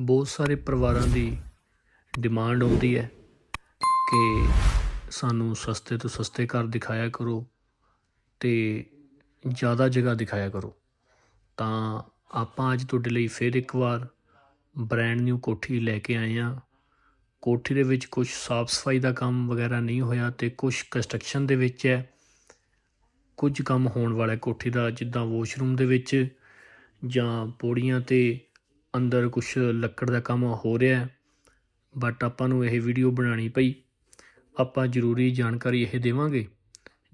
ਬਹੁਤ ਸਾਰੇ ਪਰਿਵਾਰਾਂ ਦੀ ਡਿਮਾਂਡ ਆਉਂਦੀ ਹੈ ਕਿ ਸਾਨੂੰ ਸਸਤੇ ਤੋਂ ਸਸਤੇ ਘਰ ਦਿਖਾਇਆ ਕਰੋ ਤੇ ਜ਼ਿਆਦਾ ਜਗ੍ਹਾ ਦਿਖਾਇਆ ਕਰੋ। ਤਾਂ ਆਪਾਂ ਅੱਜ ਤੁਹਾਡੇ ਲਈ ਫਿਰ ਇੱਕ ਵਾਰ ਬ੍ਰੈਂਡ ਨਿਊ ਕੋਠੀ ਲੈ ਕੇ ਆਏ ਹਾਂ। ਕੋਠੀ ਦੇ ਵਿੱਚ ਕੁਝ ਸਾਫ਼ ਸਫ਼ਾਈ ਦਾ ਕੰਮ ਵਗੈਰਾ ਨਹੀਂ ਹੋਇਆ ਤੇ ਕੁਝ ਕੰਸਟਰਕਸ਼ਨ ਦੇ ਵਿੱਚ ਹੈ। ਕੁਝ ਕੰਮ ਹੋਣ ਵਾਲਾ ਕੋਠੀ ਦਾ, ਜਿੱਦਾਂ ਵਾਸ਼ਰੂਮ ਦੇ ਵਿੱਚ ਜਾਂ ਪੌੜੀਆਂ ਤੇ ਅੰਦਰ ਕੁਝ ਲੱਕੜ ਦਾ ਕੰਮ ਹੋ ਰਿਹਾ ਬਟ ਆਪਾਂ ਨੂੰ ਇਹ ਵੀਡੀਓ ਬਣਾਉਣੀ ਪਈ। ਆਪਾਂ ਜ਼ਰੂਰੀ ਜਾਣਕਾਰੀ ਇਹ ਦੇਵਾਂਗੇ।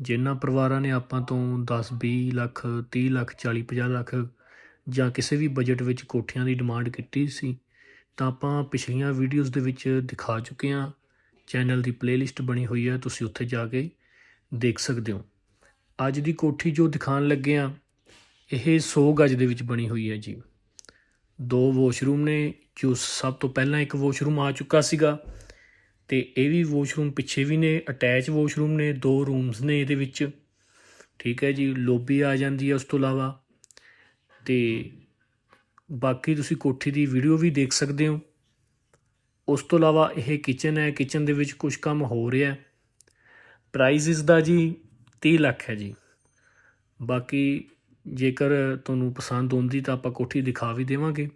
ਜਿਨ੍ਹਾਂ ਪਰਿਵਾਰਾਂ ਨੇ ਆਪਾਂ ਤੋਂ 10 20 ਲੱਖ 30 ਲੱਖ 40 50 ਲੱਖ ਜਾਂ ਕਿਸੇ ਵੀ ਬਜਟ ਵਿੱਚ ਕੋਠੀਆਂ ਦੀ ਡਿਮਾਂਡ ਕੀਤੀ ਸੀ, ਤਾਂ ਆਪਾਂ ਪਿਛਲੀਆਂ ਵੀਡੀਓਜ਼ ਦੇ ਵਿੱਚ ਦਿਖਾ ਚੁੱਕੇ ਹਾਂ। ਚੈਨਲ ਦੀ ਪਲੇਲਿਸਟ ਬਣੀ ਹੋਈ ਹੈ, ਤੁਸੀਂ ਉੱਥੇ ਜਾ ਕੇ ਦੇਖ ਸਕਦੇ ਹੋ। ਅੱਜ ਦੀ ਕੋਠੀ ਜੋ ਦਿਖਾਉਣ ਲੱਗੇ ਆ ਇਹ 100 ਗਜ ਦੇ ਵਿੱਚ ਬਣੀ ਹੋਈ ਹੈ ਜੀ। ਦੋ ਵਾਸ਼ਰੂਮ ਨੇ, ਜੋ ਸਭ ਤੋਂ ਪਹਿਲਾਂ ਇੱਕ ਵਾਸ਼ਰੂਮ ਆ ਚੁੱਕਾ ਸੀਗਾ ਤੇ ਇਹ ਵੀ ਵਾਸ਼ਰੂਮ ਪਿੱਛੇ ਵੀ ਨੇ ਅਟੈਚ ਵਾਸ਼ਰੂਮ ਨੇ, ਦੋ ਰੂਮਸ ਨੇ ਇਹਦੇ ਵਿੱਚ। ਠੀਕ ਹੈ ਜੀ ਲੋਬੀ ਆ ਜਾਂਦੀ ਹੈ ਉਸ ਤੋਂ ਇਲਾਵਾ। ਤੇ ਬਾਕੀ ਤੁਸੀਂ ਕੋਠੀ ਦੀ ਵੀਡੀਓ ਵੀ ਦੇਖ ਸਕਦੇ ਹੋ। ਉਸ ਤੋਂ ਇਲਾਵਾ ਇਹ ਕਿਚਨ ਹੈ ਕਿਚਨ ਦੇ ਵਿੱਚ ਕੁਝ ਕੰਮ ਹੋ ਰਿਹਾ ਹੈ। ਪ੍ਰਾਈਸ ਇਸ ਦਾ ਜੀ 30 ਲੱਖ ਹੈ ਜੀ। ਬਾਕੀ ਜੇਕਰ ਤੁਹਾਨੂੰ ਪਸੰਦ ਆਉਂਦੀ ਤਾਂ ਆਪਾਂ ਕੋਠੀ ਦਿਖਾ ਵੀ ਦੇਵਾਂਗੇ।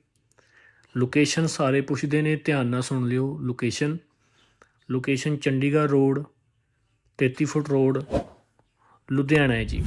ਲੋਕੇਸ਼ਨ ਸਾਰੇ ਪੁੱਛਦੇ ਨੇ, ਧਿਆਨ ਨਾਲ ਸੁਣ ਲਿਓ। Location location Chandigarh road 33 foot road Ludhiana ਹੈ ਜੀ।